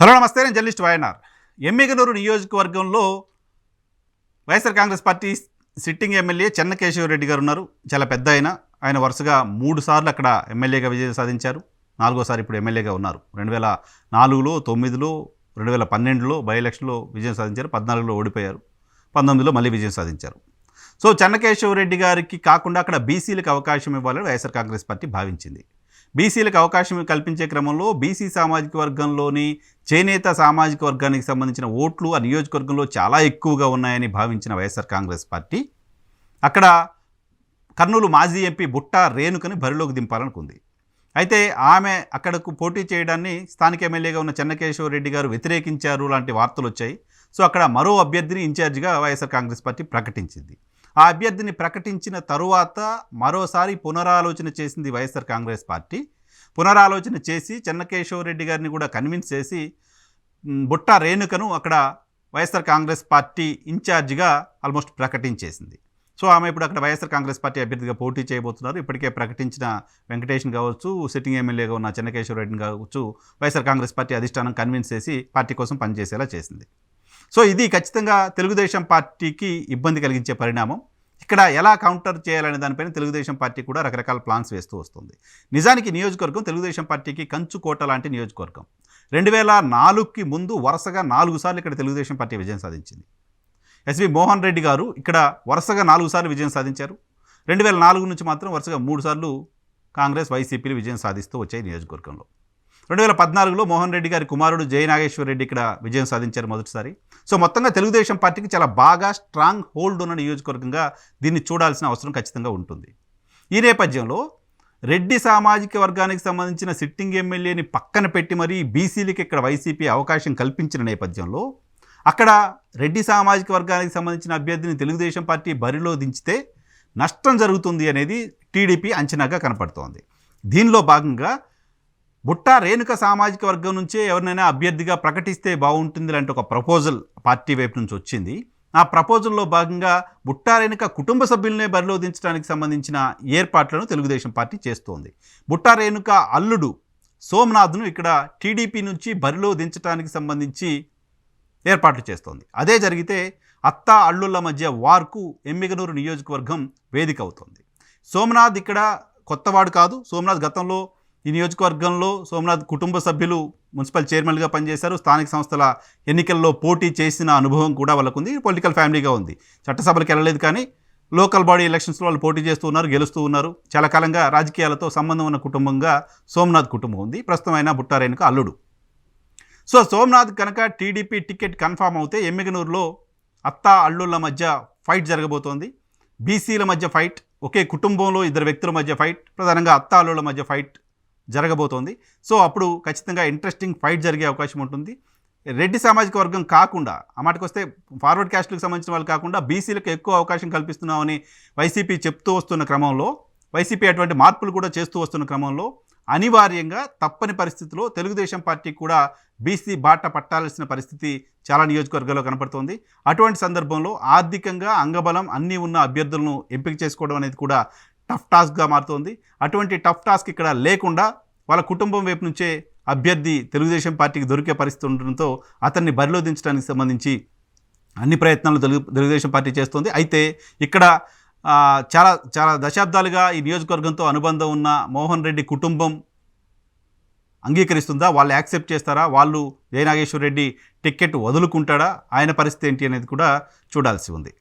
Hello నమస్తే నేను journalist YNR. Emmiganur నియోజకవర్గంలో YSR Congress party sitting MLA Chennakesava Reddy గారు ఉన్నారు. చాలా పెద్ద ఆయన. ఆయన వరుసగా మూడు సార్లు అక్కడ ఎమ్మెల్యేగా విజయం సాధించారు. నాలుగోసారి ఇప్పుడు ఎమ్మెల్యేగా ఉన్నారు. రెండు వేల నాలుగులో తొమ్మిదిలో రెండు వేల పన్నెండులో బై ఎలక్షన్లో విజయం సాధించారు. పద్నాలుగులో ఓడిపోయారు. పంతొమ్మిదిలో మళ్ళీ విజయం సాధించారు. సో చెన్నకేశవరెడ్డి గారికి కాకుండా అక్కడ బీసీలకు అవకాశం ఇవ్వాలని వైఎస్ఆర్ కాంగ్రెస్ పార్టీ భావించింది. బీసీలకు అవకాశం కల్పించే క్రమంలో బీసీ సామాజిక వర్గంలోని చేనేత సామాజిక వర్గానికి సంబంధించిన ఓట్లు ఆ నియోజకవర్గంలో చాలా ఎక్కువగా ఉన్నాయని భావించిన వైఎస్ఆర్ కాంగ్రెస్ పార్టీ. అక్కడ కర్నూలు మాజీ ఎంపీ బుట్ట రేణుకని బరిలోకి దింపాలనుకుంది. అయితే ఆమె అక్కడకు పోటీ చేయడాన్ని స్థానిక ఎమ్మెల్యేగా ఉన్న చెన్నకేశ్వర రెడ్డి గారు వ్యతిరేకించారు లాంటి వార్తలు వచ్చాయి. సో అక్కడ మరో అభ్యర్థిని ఇన్ఛార్జిగా వైఎస్ఆర్ కాంగ్రెస్ పార్టీ ప్రకటించింది. ఆ అభ్యర్థిని ప్రకటించిన తరువాత మరోసారి పునరాలోచన చేసింది వైఎస్ఆర్ కాంగ్రెస్ పార్టీ. పునరాలోచన చేసి చెన్నకేశవ రెడ్డి గారిని కూడా కన్విన్స్ చేసి బుట్ట రేణుకను అక్కడ వైఎస్ఆర్ కాంగ్రెస్ పార్టీ ఇన్ఛార్జిగా ఆల్మోస్ట్ ప్రకటించేసింది. సో ఆమె ఇప్పుడు అక్కడ వైఎస్ఆర్ కాంగ్రెస్ పార్టీ అభ్యర్థిగా పోటీ చేయబోతున్నారు. ఇప్పటికే ప్రకటించిన వెంకటేష్ని కావచ్చు సిట్టింగ్ ఎమ్మెల్యేగా ఉన్న చెన్నకేశ్వర రెడ్డిని కావచ్చు వైఎస్ఆర్ కాంగ్రెస్ పార్టీ అధిష్టానం కన్విన్స్ చేసి పార్టీ కోసం పనిచేసేలా చేసింది. సో ఇది ఖచ్చితంగా తెలుగుదేశం పార్టీకి ఇబ్బంది కలిగించే పరిణామం. ఇక్కడ ఎలా కౌంటర్ చేయాలనే దానిపైన తెలుగుదేశం పార్టీ కూడా రకరకాల ప్లాన్స్ వేస్తూ వస్తుంది. నిజానికి నియోజకవర్గం తెలుగుదేశం పార్టీకి కంచుకోట లాంటి నియోజకవర్గం. రెండు వేల నాలుగుకి ముందు వరుసగా నాలుగు సార్లు ఇక్కడ తెలుగుదేశం పార్టీ విజయం సాధించింది. ఎస్వి మోహన్ రెడ్డి గారు ఇక్కడ వరుసగా నాలుగు సార్లు విజయం సాధించారు. రెండు వేల నాలుగు నుంచి మాత్రం వరుసగా మూడు సార్లు కాంగ్రెస్ వైసీపీలు విజయం సాధిస్తూ వచ్చాయి నియోజకవర్గంలో. రెండు వేల పద్నాలుగులో మోహన్ రెడ్డి గారి కుమారుడు జయనాగేశ్వర రెడ్డి ఇక్కడ విజయం సాధించారు మొదటిసారి. సో మొత్తంగా తెలుగుదేశం పార్టీకి చాలా బాగా స్ట్రాంగ్ హోల్డ్ ఉన్న నియోజకవర్గంగా దీన్ని చూడాల్సిన అవసరం ఖచ్చితంగా ఉంటుంది. ఈ నేపథ్యంలో రెడ్డి సామాజిక వర్గానికి సంబంధించిన సిట్టింగ్ ఎమ్మెల్యేని పక్కన పెట్టి మరీ బీసీలకి ఇక్కడ వైసీపీ అవకాశం కల్పించిన నేపథ్యంలో అక్కడ రెడ్డి సామాజిక వర్గానికి సంబంధించిన అభ్యర్థిని తెలుగుదేశం పార్టీ బరిలో దించితే నష్టం జరుగుతుంది అనేది టీడీపీ అంచనాగా కనపడుతోంది. దీనిలో భాగంగా బుట్టా రేణుక సామాజిక వర్గం నుంచే ఎవరినైనా అభ్యర్థిగా ప్రకటిస్తే బాగుంటుంది లాంటి ఒక ప్రపోజల్ పార్టీ వైపు నుంచి వచ్చింది. ఆ ప్రపోజల్లో భాగంగా బుట్టా రేణుక కుటుంబ సభ్యులనే బరిలో దించడానికి సంబంధించిన ఏర్పాట్లను తెలుగుదేశం పార్టీ చేస్తోంది. బుట్టా రేణుక అల్లుడు సోమనాథ్ను ఇక్కడ టీడీపీ నుంచి బరిలో దించడానికి సంబంధించి ఏర్పాట్లు చేస్తోంది. అదే జరిగితే అత్త అల్లుళ్ళ మధ్య వార్కు ఎమ్మిగనూరు నియోజకవర్గం వేదిక అవుతోంది. సోమనాథ్ ఇక్కడ కొత్తవాడు కాదు. సోమనాథ్ గతంలో ఈ నియోజకవర్గంలో సోమనాథ్ కుటుంబ సభ్యులు మున్సిపల్ చైర్మన్గా పనిచేశారు. స్థానిక సంస్థల ఎన్నికల్లో పోటీ చేసిన అనుభవం కూడా వాళ్ళకుంది. పొలిటికల్ ఫ్యామిలీగా ఉంది. చట్టసభలకు వెళ్ళలేదు కానీ లోకల్ బాడీ ఎలక్షన్స్లో వాళ్ళు పోటీ చేస్తూ ఉన్నారు గెలుస్తూ ఉన్నారు. చాలా కాలంగా రాజకీయాలతో సంబంధం ఉన్న కుటుంబంగా సోమనాథ్ కుటుంబం ఉంది. ప్రస్తుతం అయినా బుట్టారేనుక అల్లుడు. సో సోమనాథ్ కనుక టీడీపీ టికెట్ కన్ఫామ్ అవుతే ఎమ్మిగనూరులో అత్త అల్లుళ్ళ మధ్య ఫైట్ జరగబోతోంది. బీసీల మధ్య ఫైట్ ఒకే కుటుంబంలో ఇద్దరు వ్యక్తుల మధ్య ఫైట్ ప్రధానంగా అత్త అల్లుళ్ళ మధ్య ఫైట్ జరగబోతోంది. సో అప్పుడు ఖచ్చితంగా ఇంట్రెస్టింగ్ ఫైట్ జరిగే అవకాశం ఉంటుంది. రెడ్డి సామాజిక వర్గం కాకుండా ఆ మాటకు వస్తే ఫార్వర్డ్ క్యాస్ట్లకు సంబంధించిన వాళ్ళు కాకుండా బీసీలకు ఎక్కువ అవకాశం కల్పిస్తున్నామని వైసీపీ చెప్తూ వస్తున్న క్రమంలో వైసీపీ అటువంటి మార్పులు కూడా చేస్తూ వస్తున్న క్రమంలో అనివార్యంగా తప్పని పరిస్థితిలో తెలుగుదేశం పార్టీ కూడా బీసీ బాట పట్టాల్సిన పరిస్థితి చాలా నియోజకవర్గాల్లో కనపడుతోంది. అటువంటి సందర్భంలో ఆర్థికంగా అంగబలం అన్నీ ఉన్న అభ్యర్థులను ఎంపిక చేసుకోవడం అనేది కూడా టఫ్ టాస్క్గా మారుతోంది. అటువంటి టఫ్ టాస్క్ ఇక్కడ లేకుండా వాళ్ళ కుటుంబం వైపు నుంచే అభ్యర్థి తెలుగుదేశం పార్టీకి దొరికే పరిస్థితి ఉండడంతో అతన్ని బరిలో దించడానికి సంబంధించి అన్ని ప్రయత్నాలు తెలుగు తెలుగుదేశం పార్టీ చేస్తోంది. అయితే ఇక్కడ చాలా చాలా దశాబ్దాలుగా ఈ నియోజకవర్గంతో అనుబంధం ఉన్న మోహన్ రెడ్డి కుటుంబం అంగీకరిస్తుందా? వాళ్ళు యాక్సెప్ట్ చేస్తారా? వాళ్ళు జయనాగేశ్వర రెడ్డి టికెట్ వదులుకుంటాడా? ఆయన పరిస్థితి ఏంటి అనేది కూడా చూడాల్సి ఉంది.